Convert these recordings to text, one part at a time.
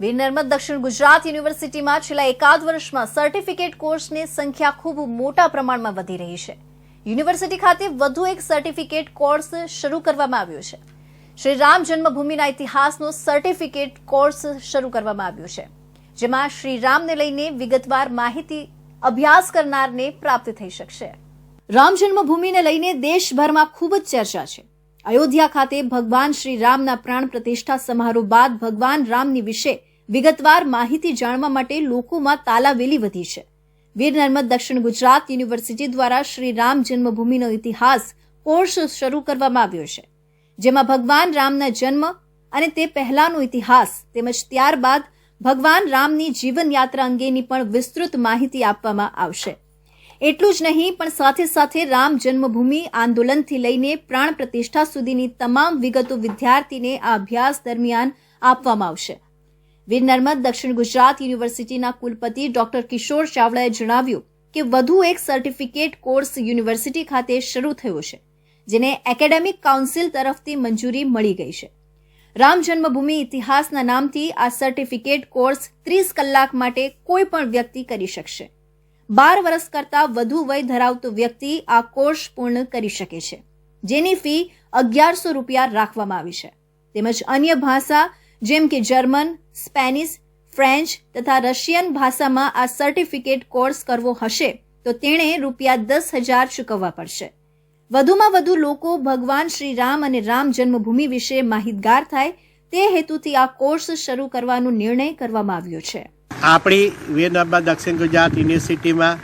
વીર નર્મદ દક્ષિણ ગુજરાત યુનિવર્સિટીમાં છેલ્લા એકાદ વર્ષમાં સર્ટિફિકેટ કોર્સની સંખ્યા ખૂબ મોટા પ્રમાણમાં વધી રહી છે. યુનિવર્સિટી ખાતે વધુ એક સર્ટિફિકેટ કોર્સ શરૂ કરવામાં આવ્યો છે. શ્રી રામ જન્મભૂમિના ઇતિહાસનો સર્ટિફિકેટ કોર્સ શરૂ કરવામાં આવ્યો છે, જેમાં શ્રી રામને લઈને વિગતવાર માહિતી અભ્યાસ કરનારને પ્રાપ્ત થઈ શકશે. રામ જન્મભૂમિને લઈને દેશભરમાં ખૂબ જ ચર્ચા છે. અયોધ્યા ખાતે ભગવાન શ્રી રામના પ્રાણ પ્રતિષ્ઠા સમારોહ બાદ ભગવાન રામની વિશે વિગતવાર માહિતી જાણવા માટે લોકોમાં તાલાવેલી વધી છે. વીર નર્મદ દક્ષિણ ગુજરાત યુનિવર્સિટી દ્વારા શ્રી રામ જન્મભૂમિનો ઇતિહાસ કોર્સ શરૂ કરવામાં આવ્યો છે. જેમાં ભગવાન રામના જન્મ અને તે પહેલાનો ઇતિહાસ તેમજ ત્યારબાદ ભગવાન રામની જીવનયાત્રા અંગેની પણ વિસ્તૃત માહિતી આપવામાં આવશે. એટલું જ નહીં, પણ સાથે સાથે રામ જન્મભૂમિ આંદોલનથી લઈને પ્રાણ પ્રતિષ્ઠા સુધીની તમામ વિગતો વિદ્યાર્થીને આ અભ્યાસ દરમિયાન આપવામાં આવશે. વીર નર્મદ દક્ષિણ ગુજરાત યુનિવર્સિટીના કુલપતિ ડોક્ટર કિશોર ચાવડાએ જણાવ્યું કે વધુ એક સર્ટિફિકેટ કોર્સ યુનિવર્સિટી ખાતે શરૂ થયો છે, જેને એકેડેમિક કાઉન્સિલ તરફથી મંજૂરી મળી ગઈ છે. રામ જન્મભૂમિ ઇતિહાસના નામથી આ સર્ટિફિકેટ કોર્સ ત્રીસ કલાક માટે કોઈ પણ વ્યક્તિ કરી શકશે. બાર વર્ષ કરતાં વધુ વય ધરાવતો વ્યક્તિ આ કોર્સ પૂર્ણ કરી શકે છે. જેની ફી અગિયારસો રૂપિયા રાખવામાં આવી છે. તેમજ અન્ય ભાષા જેમ કે જર્મન, સ્પેનિશ, ફ્રેન્ચ તથા રશિયન ભાષામાં આ સર્ટિફિકેટ કોર્સ કરવો હશે તો તેણે રૂપિયા દસ હજાર ચૂકવવા પડશે. વધુમાં વધુ લોકો ભગવાન શ્રી રામ અને રામ જન્મભૂમિ વિશે માહિતગાર થાય તે હેતુથી આ કોર્સ શરૂ કરવાનો નિર્ણય કરવામાં આવ્યો છે. આપણી વીરનર્મદ દક્ષિણ ગુજરાત યુનિવર્સિટીમાં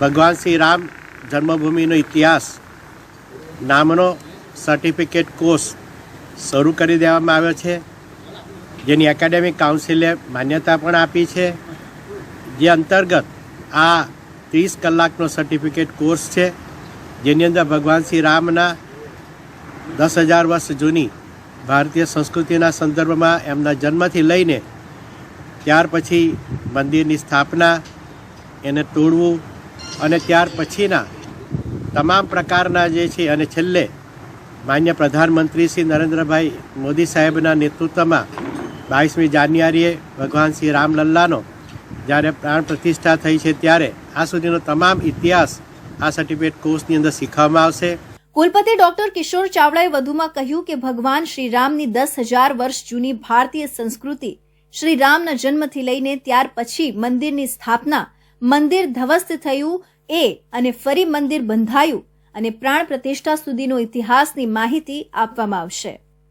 ભગવાન શ્રી રામ જન્મભૂમિનો ઇતિહાસ નામનો સર્ટિફિકેટ કોર્સ શરૂ કરી દેવામાં આવ્યો છે. જેની એકેડેમિક કાઉન્સિલે માન્યતા પણ આપી છે. જે અંતર્ગત આ ત્રીસ કલાકનો સર્ટિફિકેટ કોર્સ છે. જેની અંદર ભગવાન શ્રી રામના દસ હજાર વર્ષ જૂની ભારતીય સંસ્કૃતિના સંદર્ભમાં એમના જન્મથી લઈને ત્યાર પછી મંદિરની સ્થાપના, એને તોડવું અને ત્યાર પછીના તમામ પ્રકારના જે છે અને છેલ્લે માન્ય પ્રધાનમંત્રી શ્રી નરેન્દ્રભાઈ મોદી સાહેબના નેતૃત્વમાં બાવીસમી જાન્યુઆરીએ ભગવાન શ્રી રામલલ્લાનો જ્યારે પ્રાણ પ્રતિષ્ઠા થઈ છે ત્યારે આ સુધીનો તમામ ઇતિહાસ આ સર્ટિફિકેટ કોર્સની અંદર શીખવામાં આવશે. કુલપતિ ડોક્ટર કિશોર ચાવડાએ વધુમાં કહ્યું કે ભગવાન શ્રી રામની દસ હજાર વર્ષ જૂની ભારતીય સંસ્કૃતિ શ્રી રામના જન્મથી લઈને ત્યાર પછી મંદિરની સ્થાપના, મંદિર ધ્વસ્ત થયું, એ અને ફરી મંદિર બંધાયું અને પ્રાણ પ્રતિષ્ઠા સુધીનો ઇતિહાસની માહિતી આપવામાં આવશે.